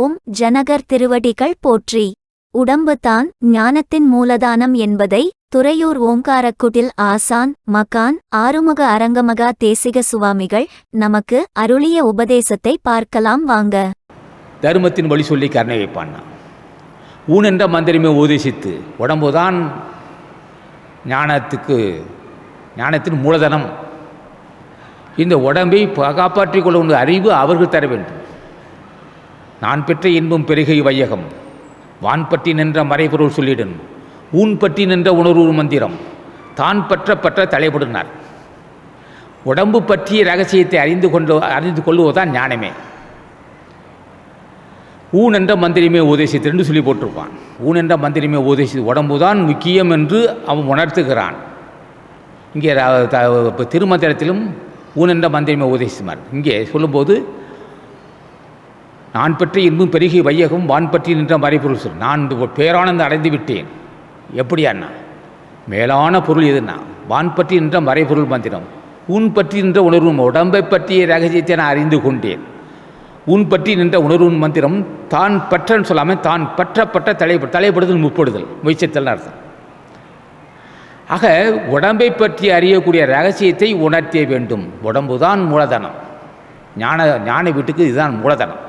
ஓம் ஜனகர் திருவடிகள் போற்றி. உடம்புதான் ஞானத்தின் மூலதானம் என்பதை துறையூர் ஓங்காரக்குடில் ஆசான் மகான் ஆறுமுக அரங்கமகா தேசிக சுவாமிகள் நமக்கு அருளிய உபதேசத்தை பார்க்கலாம் வாங்க. தர்மத்தின் வழி சொல்லி கருணை வைப்பான் ஊன் என்ற மந்திரமே உபதேசித்து உடம்புதான் ஞானத்துக்கு ஞானத்தின் மூலதனம். இந்த உடம்பை காப்பாற்றிக் கொள்ளும் அறிவு அவர்கள் தர வேண்டும். நான் பெற்ற இன்பம் பெருகை வையகம். வான் பற்றி நின்ற மறைபொருள் சொல்லிடன் ஊன் பற்றி நின்ற உணர்வு மந்திரம். தான் பற்ற பற்ற தலைப்படுனார் உடம்பு பற்றிய ரகசியத்தை அறிந்து கொண்டு அறிந்து கொள்வதுதான் ஞானமே. ஊன் என்ற மந்திரமே உதேசித்து என்று சொல்லி போட்டிருப்பான். ஊன் என்ற மந்திரமே உடம்பு தான் முக்கியம் என்று அவன் உணர்த்துகிறான். இங்கே திருமந்திரத்திலும் ஊன் என்ற மந்திரமே உதேசிமார் இங்கே சொல்லும்போது நான் பற்றி இன்பும் பெருகி வையகம் வான் பற்றி நின்ற மறைபொருள் சொல். நான் பேரானந்த அடைந்து விட்டேன். எப்படியாண்ணா மேலான பொருள் எதுனா வான் பற்றி நின்ற மறைபொருள் மந்திரம். ஊன் பற்றி நின்ற உணர்வு உடம்பை பற்றிய ரகசியத்தை நான் அறிந்து கொண்டேன். உன் பற்றி நின்ற உணர்வின் மந்திரம் தான் பற்றன்னு சொல்லாமல் தான் பற்றப்பட்ட தலை தலைப்படுதல் முப்படுதல். முயற்சித்தல் அர்த்தம். ஆக உடம்பை பற்றி அறியக்கூடிய ரகசியத்தை உணர்த்திய வேண்டும். உடம்புதான் மூலதனம். ஞான ஞான வீட்டுக்கு இதுதான் மூலதனம்.